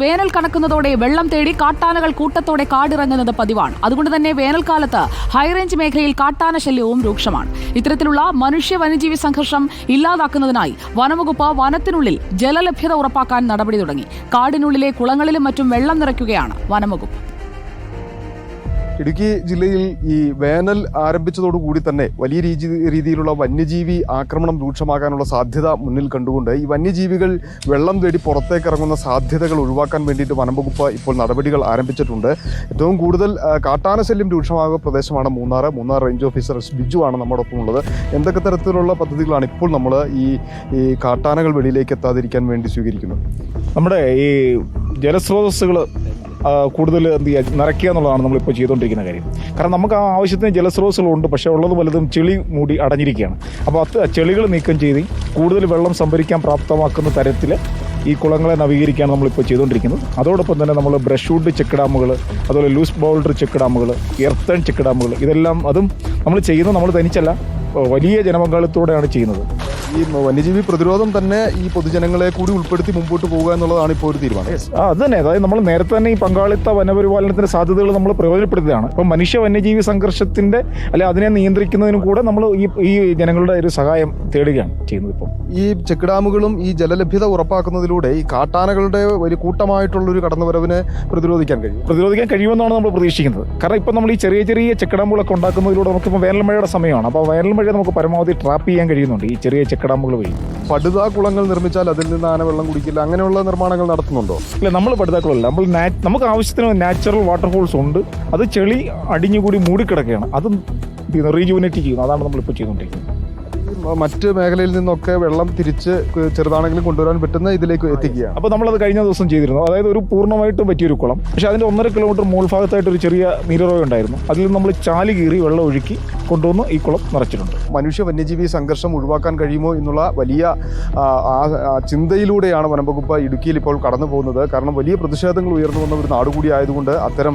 വേനൽ കണക്കുന്നതോടെ വെള്ളം തേടി കാട്ടാനകൾ കൂട്ടത്തോടെ കാടിറങ്ങുന്നത് പതിവാണ്. അതുകൊണ്ട് തന്നെ വേനൽക്കാലത്ത് ഹൈറേഞ്ച് മേഖലയിൽ കാട്ടാന ശല്യവും രൂക്ഷമാണ്. ഇത്തരത്തിലുള്ള മനുഷ്യ വന്യജീവി സംഘർഷം ഇല്ലാതാക്കുന്നതിനായി വനംവകുപ്പ് വനത്തിനുള്ളിൽ ജലലഭ്യത ഉറപ്പാക്കാൻ നടപടി തുടങ്ങി. കാടിനുള്ളിലെ കുളങ്ങളിലും മറ്റും വെള്ളം നിറയ്ക്കുകയാണ് വനംവകുപ്പ്. ഇടുക്കി ജില്ലയിൽ ഈ വേനൽ ആരംഭിച്ചതോടുകൂടി തന്നെ വലിയ രീതി രീതിയിലുള്ള വന്യജീവി ആക്രമണം രൂക്ഷമാകാനുള്ള സാധ്യത മുന്നിൽ കണ്ടുകൊണ്ട് ഈ വന്യജീവികൾ വെള്ളം തേടി പുറത്തേക്ക് ഇറങ്ങുന്ന സാധ്യതകൾ ഒഴിവാക്കാൻ വേണ്ടിയിട്ട് വനംവകുപ്പ് ഇപ്പോൾ നടപടികൾ ആരംഭിച്ചിട്ടുണ്ട്. ഏറ്റവും കൂടുതൽ കാട്ടാനശല്യം കാട്ടാന ശല്യം രൂക്ഷമാകുന്ന പ്രദേശമാണ് മൂന്നാർ മൂന്നാർ റേഞ്ച് ഓഫീസർ ബിജു ആണ് നമ്മോടൊപ്പം ഉള്ളത്. എന്തൊക്കെ തരത്തിലുള്ള പദ്ധതികളാണ് ഇപ്പോൾ നമ്മൾ ഈ ഈ കാട്ടാനകൾ വെളിയിലേക്ക് എത്താതിരിക്കാൻ വേണ്ടി സ്വീകരിക്കുന്നത്? നമ്മുടെ ഈ ജലസ്രോതസ്സുകൾ കൂടുതൽ എന്ത് ചെയ്യുക നിറയ്ക്കുക എന്നുള്ളതാണ് നമ്മളിപ്പോൾ ചെയ്തുകൊണ്ടിരിക്കുന്ന കാര്യം. കാരണം നമുക്ക് ആ ആവശ്യത്തിന് ജലസ്രോതസ്സുകളുണ്ട് പക്ഷേ ഉള്ളത് വലുതും ചെളി മൂടി അടഞ്ഞിരിക്കുകയാണ്. അപ്പോൾ അത് ചെളികൾ നീക്കം ചെയ്ത് കൂടുതൽ വെള്ളം സംഭരിക്കാൻ പ്രാപ്തമാക്കുന്ന തരത്തിൽ ഈ കുളങ്ങളെ നവീകരിക്കുകയാണ് നമ്മളിപ്പോൾ ചെയ്തുകൊണ്ടിരിക്കുന്നത്. അതോടൊപ്പം തന്നെ നമ്മൾ ബ്രഷ് വുഡ് ചെക്ക് ഡാമുകൾ അതുപോലെ ലൂസ് ബൗൾഡർ ചെക്ക് ഡാമുകൾ എർത്തൺ ചെക്ക് ഡാമുകൾ ഇതെല്ലാം അതും നമ്മൾ ചെയ്യുന്നത് നമ്മൾ തനിച്ചല്ല വലിയ ജനപങ്കാളിത്തോടെയാണ് ചെയ്യുന്നത്. ഈ വന്യജീവി പ്രതിരോധം തന്നെ ഈ പൊതുജനങ്ങളെ കൂടി ഉൾപ്പെടുത്തി മുമ്പോട്ട് പോകുക എന്നുള്ളതാണ് ഇപ്പോൾ ഒരു തീരുമാനം. ആ അത് തന്നെ. അതായത് നമ്മൾ നേരത്തെ തന്നെ ഈ പങ്കാളിത്ത വനപരിപാലനത്തിന്റെ സാധ്യതകൾ നമ്മൾ പ്രയോജനപ്പെടുത്തിയതാണ് ഇപ്പം മനുഷ്യ വന്യജീവി സംഘർഷത്തിന്റെ അല്ലെ അതിനെ നിയന്ത്രിക്കുന്നതിനും കൂടെ നമ്മൾ ഈ ഈ ജനങ്ങളുടെ ഒരു സഹായം തേടുകയാണ് ചെയ്യുന്നത് ഇപ്പം. ഈ ചെക്ക് ഡാമുകളും ഈ ജലലഭ്യത ഉറപ്പാക്കുന്നതിലൂടെ ഈ കാട്ടാനകളുടെ ഒരു കൂട്ടമായിട്ടുള്ള ഒരു കടന്നുവരവിനെ പ്രതിരോധിക്കാൻ കഴിയും. പ്രതിരോധിക്കാൻ കഴിയുമെന്നാണ് നമ്മൾ പ്രതീക്ഷിക്കുന്നത്. കാരണം ഇപ്പം നമ്മൾ ഈ ചെറിയ ചെറിയ ചെക്ക് ഡാമുകളൊക്കെ ഉണ്ടാക്കുന്നതിലൂടെ നമുക്കിപ്പോൾ വേനൽ മഴയുടെ സമയമാണ്. അപ്പോൾ വേനൽ മഴ നമുക്ക് പരമാവധി ട്രാപ്പ് ചെയ്യാൻ കഴിയുന്നുണ്ട്. ഈ ചെറിയ ചെക്കഡാമുകൾ വഴി പടുതാ കുളങ്ങൾ നിർമ്മിച്ചാൽ അതിൽ നിന്ന് ആന വെള്ളം കുടിക്കില്ല. അങ്ങനെയുള്ള നിർമ്മാണങ്ങൾ നടത്തുന്നുണ്ടോ? ഇല്ല നമ്മൾ പഠിതാക്കളല്ല നമ്മൾ നമുക്ക് ആവശ്യത്തിന് നാച്ചുറൽ വാട്ടർഫോൾസ് ഉണ്ട്. അത് ചെളി അടിഞ്ഞുകൂടി മൂടിക്കിടക്കുകയാണ്. അത് റീജുവിനേറ്റ് ചെയ്യുന്നു. അതാണ് നമ്മളിപ്പോൾ ചെയ്തുകൊണ്ടിരിക്കുന്നത്. മറ്റ് മേഖലയിൽ നിന്നൊക്കെ വെള്ളം തിരിച്ച് ചെറുതാണെങ്കിലും കൊണ്ടുവരാൻ പറ്റുന്ന ഇതിലേക്ക് എത്തിക്കുക. അപ്പോൾ നമ്മളത് കഴിഞ്ഞ ദിവസം ചെയ്തിരുന്നു. അതായത് ഒരു പൂർണമായിട്ടും പറ്റിയൊരു കുളം. പക്ഷേ അതിന്റെ ഒന്നര കിലോമീറ്റർ മുകൾ ഭാഗത്തായിട്ട് ഒരു ചെറിയ നീരുറവ ഉണ്ടായിരുന്നു. അതിൽ നമ്മൾ ചാലി കീറി വെള്ളം ഒഴുക്കി കൊണ്ടുവന്ന് ഈ കുളം നിറച്ചിട്ടുണ്ട്. മനുഷ്യ വന്യജീവി സംഘർഷം ഒഴിവാക്കാൻ കഴിയുമോ എന്നുള്ള വലിയ ആ, വനം വകുപ്പ് ചിന്തയിലൂടെയാണ് വനംവകുപ്പ് ഇടുക്കിയിൽ ഇപ്പോൾ കടന്നു പോകുന്നത് കാരണം വലിയ പ്രതിഷേധങ്ങൾ ഉയർന്നു വന്ന ഒരു നാടുകൂടി ആയതുകൊണ്ട് അത്തരം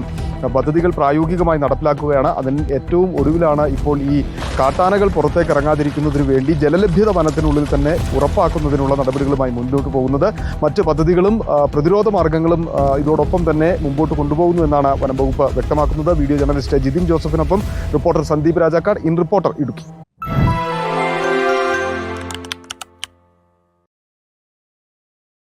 പദ്ധതികൾ പ്രായോഗികമായി നടപ്പിലാക്കുകയാണ്. അതിന് ഏറ്റവും ഒടുവിലാണ് ഇപ്പോൾ ഈ കാട്ടാനകൾ പുറത്തേക്ക് ഇറങ്ങാതിരിക്കുന്നതിന് വേണ്ടി ജലലഭ്യത വനത്തിനുള്ളിൽ തന്നെ ഉറപ്പാക്കുന്നതിനുള്ള നടപടികളുമായി മുന്നോട്ട് പോകുന്നത്. മറ്റ് പദ്ധതികളും പ്രതിരോധ മാർഗങ്ങളും ഇതോടൊപ്പം തന്നെ മുമ്പോട്ട് കൊണ്ടുപോകുന്നു എന്നാണ് വനംവകുപ്പ് വ്യക്തമാക്കുന്നത്. Video journalist Jithin ജോസഫിനൊപ്പം reporter Sandeep Rajakkad. In reporter Idukki.